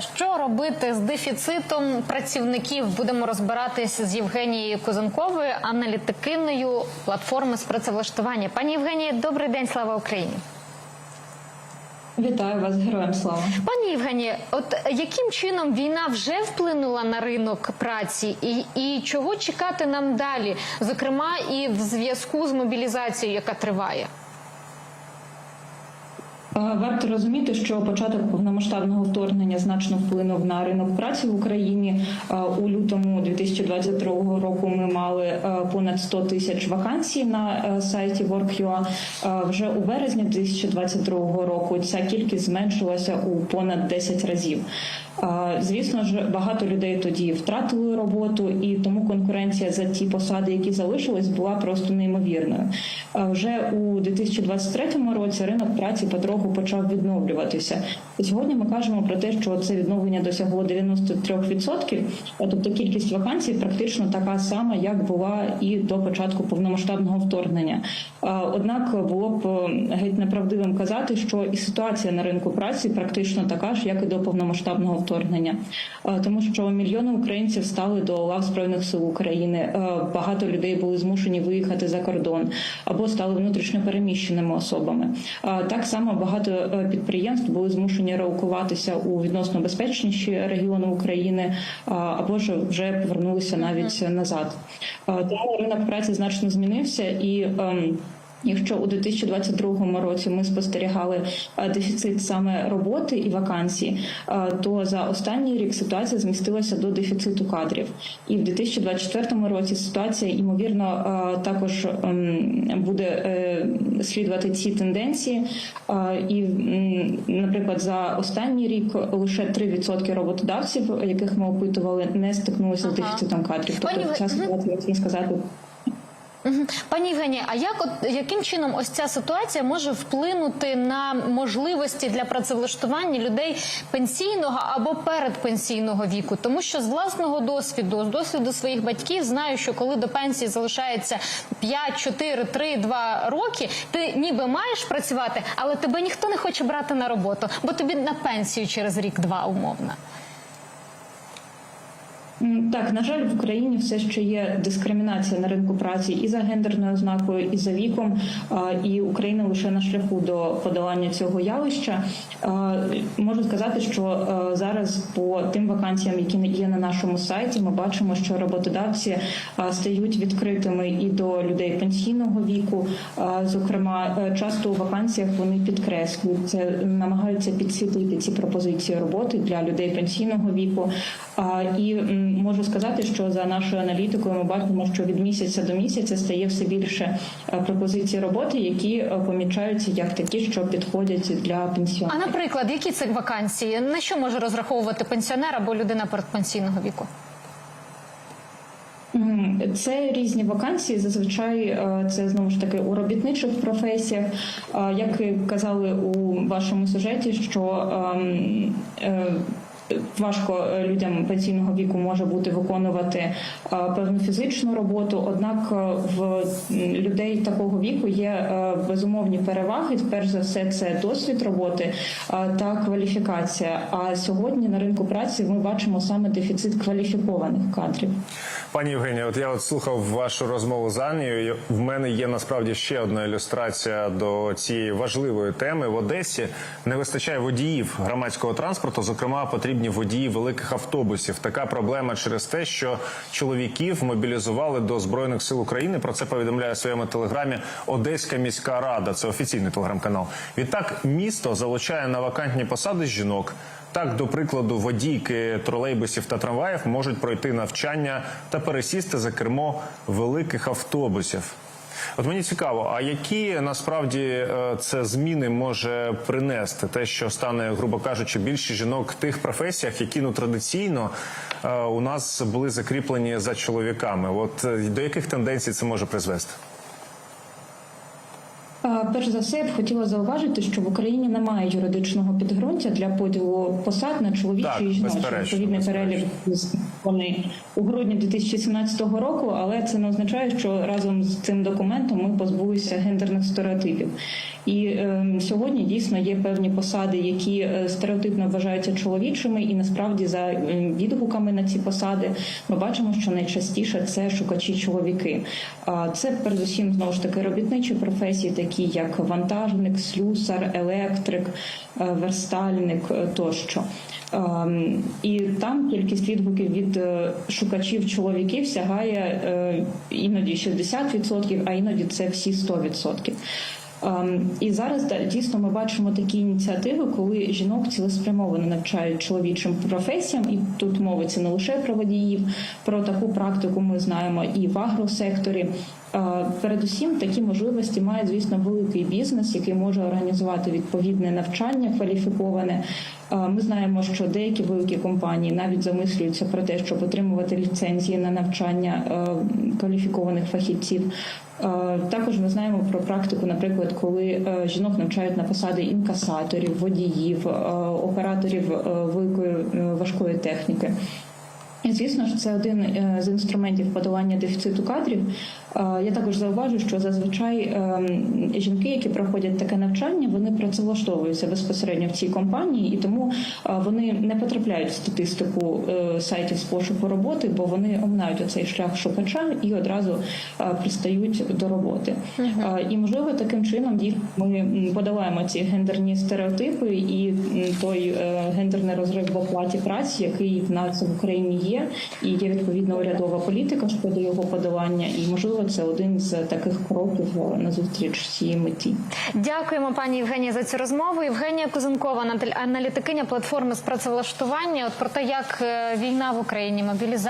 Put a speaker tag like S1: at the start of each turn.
S1: Що робити з дефіцитом працівників? Будемо розбиратись з Євгенією Козенковою, аналітикиною платформи з працевлаштування. Пані Євгенія, добрий день, слава Україні.
S2: Вітаю вас, героям слава.
S1: Пані Євгенія, от яким чином війна вже вплинула на ринок праці, і, і чого чекати нам далі, зокрема і в зв'язку з мобілізацією, яка триває?
S2: Е, Варто розуміти, що початок повномасштабного вторгнення значно вплинув на ринок праці в Україні. Е, У лютому 2022 року ми мали е, понад 100 тисяч вакансій на сайті Work.ua. Вже у березні 2022 року ця кількість зменшилася у понад 10 разів. Звісно ж, багато людей тоді втратили роботу, і тому конкуренція за ті посади, які залишились, була просто неймовірною. Вже у 2023 році ринок праці потроху почав відновлюватися. Сьогодні ми кажемо про те, що це відновлення досягло 93%, а тобто кількість вакансій практично така сама, як була і до початку повномасштабного вторгнення. Однак було б е, геть неправдивим казати, що і ситуація на ринку праці практично така ж, як і до повномасштабного вторгнення, Е, тому що мільйони українців стали до лав збройних сил України. Е, Багато людей були змушені виїхати за кордон або стали внутрішньо переміщеними особами. Е, Так само багато підприємств були змушені релокуватися у відносно безпечніші регіони України або ж вже повернулися навіть назад. Тому ринок праці значно змінився і. Якщо у 2022 році ми спостерігали е, дефіцит саме роботи і вакансій, е, то за останній рік ситуація змістилася до дефіциту кадрів. І в 2024 році ситуація ймовірно е, також ем, буде слідувати ці тенденції. І, наприклад, за останній рік лише 3% роботодавців, яких ми опитували, не стикнулися з дефіцитом кадрів. Тобто ця ситуація, як сказати.
S1: Пані Євгенія, а як от яким чином ось ця ситуація може вплинути на можливості для працевлаштування людей пенсійного або передпенсійного віку? Тому що з власного досвіду, з досвіду своїх батьків, знаю, що коли до пенсії залишається 5, 4, 3, 2 роки, ти ніби маєш працювати, але тебе ніхто не хоче брати на роботу, бо тобі на пенсію через рік-два умовно.
S2: Так, на жаль, в Україні все ще є дискримінація на ринку праці і за гендерною ознакою, і за віком. І Україна лише на шляху до подолання цього явища. Можу сказати, що зараз по тим вакансіям, які є на нашому сайті, ми бачимо, що роботодавці стають відкритими і до людей пенсійного віку. Зокрема, е, часто у вакансіях вони підкреслюють це, намагаються підсвітлити ці пропозиції роботи для людей пенсійного віку. І можу сказати, що за нашою аналітикою ми бачимо, що від місяця до місяця стає все більше е, пропозицій роботи, які е, помічаються як такі, що підходять для
S1: А наприклад, які це вакансії? На що може розраховувати пенсіонер або людина передпенсійного віку?
S2: Це різні вакансії. Зазвичай е, це знову ж таки у робітничих професіях. Як казали у вашому сюжеті, що ем, важко е, людям пенсійного віку може бути виконувати е, певну фізичну роботу. Однак е, в людей такого віку є безумовні переваги. Перш за все, це досвід роботи та кваліфікація. А сьогодні на ринку праці ми бачимо саме дефіцит кваліфікованих кадрів.
S3: Пані Євгенія, от я от слухав вашу розмову з Анією. В мене є насправді ще одна ілюстрація до цієї важливої теми. В Одесі не вистачає водіїв громадського транспорту. Зокрема, потрібні водії великих автобусів. Така проблема через те, що чоловіків мобілізували до збройних сил України. Про це повідомляє в своєму телеграмі Одеська міська рада. Це офіційний телеграм-канал. Відтак місто залучає на вакантні посади жінок. Так, до прикладу, водійки тролейбусів та трамваїв можуть пройти навчання та пересісти за кермо великих автобусів. От мені цікаво, а які насправді е, це зміни може принести те, що стане, грубо кажучи, більше жінок в тих професіях, які ну традиційно е, у нас були закріплені за чоловіками? От е, до яких тенденцій це може призвести?
S2: Перш за все, я б хотіла зауважити, що в Україні немає юридичного підґрунтя для поділу посад на чоловічі
S3: Так,
S2: і жіночі. Відповідний перелік вони у грудні 2017 року, але це не означає, що разом з цим документом ми позбулися гендерних стереотипів. І е, сьогодні дійсно є певні посади, які е, стереотипно вважаються чоловічими, і насправді за е, відгуками на ці посади ми бачимо, що найчастіше це шукачі чоловіки. А це передусім знову ж таки робітничі професії, такі як вантажник, слюсар, електрик, е, верстальник е, тощо. Ем, І там кількість відгуків від е, шукачів чоловіків сягає іноді 60%, а іноді це всі 100%. Ем, І зараз дійсно ми бачимо такі ініціативи, коли жінок цілеспрямовано навчають чоловічим професіям, і тут мовиться не лише про водіїв, про таку практику ми знаємо і в агросекторі. Е, Передусім, такі можливості має, звісно, великий бізнес, який може організувати відповідне навчання кваліфіковане. Е, Ми знаємо, що деякі великі компанії навіть замислюються про те, щоб отримувати ліцензії на навчання е, кваліфікованих фахівців. Також ми знаємо про практику, наприклад, коли жінок навчають на посади інкасаторів, водіїв, операторів великої важкої техніки. Звісно ж, це один е, з інструментів подолання дефіциту кадрів. Е, Я також зауважу, що зазвичай е, жінки, які проходять таке навчання, вони працевлаштовуються безпосередньо в цій компанії, і тому е, вони не потрапляють в статистику сайтів з пошуку роботи, бо вони оминають оцей шлях шукача і одразу пристають до роботи. Е, І можливо таким чином ми подолаємо ці гендерні стереотипи і той гендерний розрив в оплаті праці, який в нас в Україні є, і є відповідна урядова політика щодо його подолання. І можливо, це один з таких кроків на зустріч цій меті.
S1: Дякуємо, пані Євгенії, за цю розмову. Євгенія Кузенкова, аналітикиня платформи з працевлаштування. От про те, як е, війна в Україні, мобілізація.